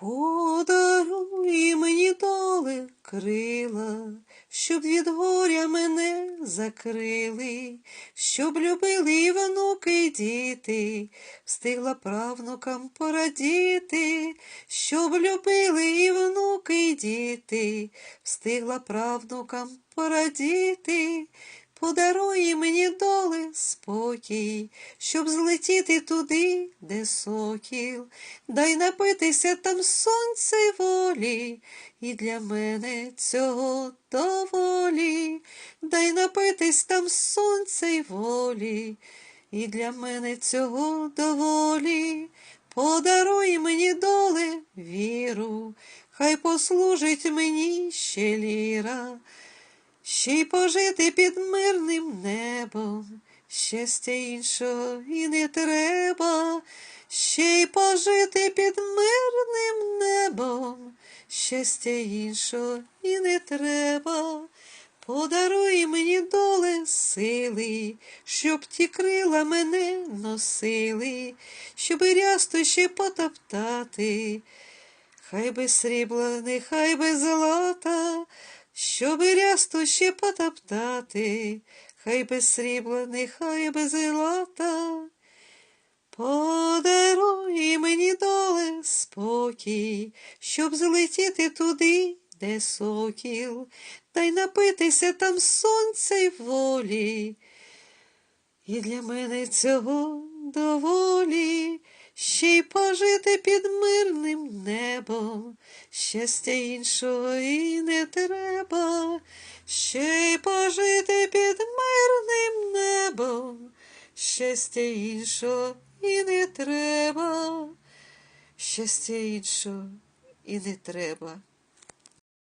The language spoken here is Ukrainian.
Подаруй мені доле крила, щоб від горя мене закрили, щоб любили і внуки, і діти, встигла правнукам порадіти, щоб любили і внуки, і діти, встигла правнукам порадіти. Подаруй мені доле спокій, щоб злетіти туди, де сокіл, дай напитися там сонця й волі, і для мене цього доволі, дай напитись там сонця й волі, і для мене цього доволі. Подаруй мені доле віру, хай послужить мені ще ліра. Ще й пожити під мирним небом, щастя іншого і не треба, ще й пожити під мирним небом, щастя іншого і не треба. Подаруй мені доле сили, щоб ті крила мене носили, щоб рясту ще потоптати. Хай без срібла, нехай без золота, щоб рясту ще потоптати, хай без срібла, нехай без золота. Подаруй мені доле спокій, щоб злетіти туди, де сокіл, та й напитися там сонця й волі. І для мене цього доволі, ще й пожити під мирним небом, щастя іншого і не треба, ще й пожити під мирним небом, щастя іншого і не треба, щастя іншого і не треба.